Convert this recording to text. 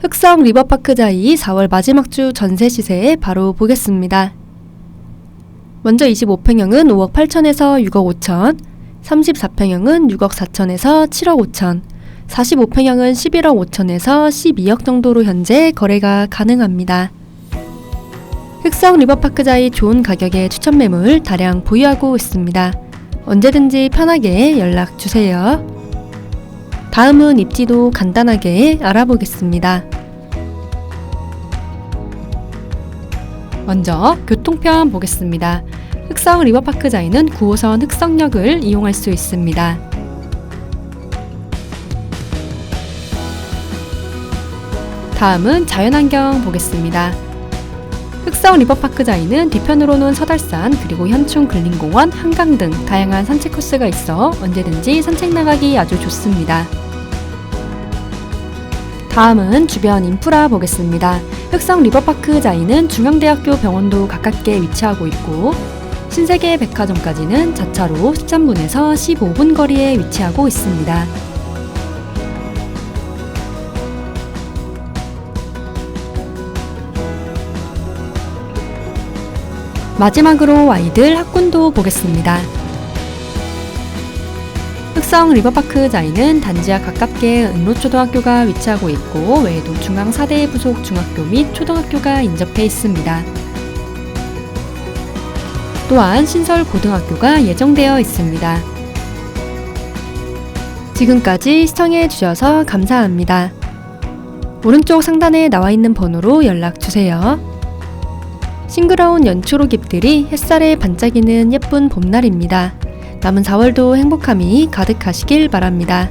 흑성 리버파크 자이 4월 마지막 주 전세 시세 바로 보겠습니다. 먼저 25평형은 5억 8천에서 6억 5천, 34평형은 6억 4천에서 7억 5천, 45평형은 11억 5천에서 12억 정도로 현재 거래가 가능합니다. 흑성 리버파크 자이 좋은 가격의 추천 매물 다량 보유하고 있습니다. 언제든지 편하게 연락 주세요. 다음은 입지도 간단하게 알아보겠습니다. 먼저 교통편 보겠습니다. 흑성 리버파크 자이는 9호선 흑성역을 이용할 수 있습니다. 다음은 자연환경 보겠습니다. 흑성 리버파크자이는 뒤편으로는 서달산 그리고 현충 근린공원, 한강 등 다양한 산책 코스가 있어 언제든지 산책 나가기 아주 좋습니다. 다음은 주변 인프라 보겠습니다. 흑성 리버파크 자이는 중앙대학교 병원도 가깝게 위치하고 있고 신세계 백화점까지는 자차로 13분에서 15분 거리에 위치하고 있습니다. 마지막으로 아이들 학군도 보겠습니다. 흑성 리버파크 자이는 단지와 가깝게 은로초등학교가 위치하고 있고 외에도 중앙 4대 부속 중학교 및 초등학교가 인접해 있습니다. 또한 신설 고등학교가 예정되어 있습니다. 지금까지 시청해 주셔서 감사합니다. 오른쪽 상단에 나와 있는 번호로 연락 주세요. 싱그러운 연초록 잎들이 햇살에 반짝이는 예쁜 봄날입니다. 남은 4월도 행복함이 가득하시길 바랍니다.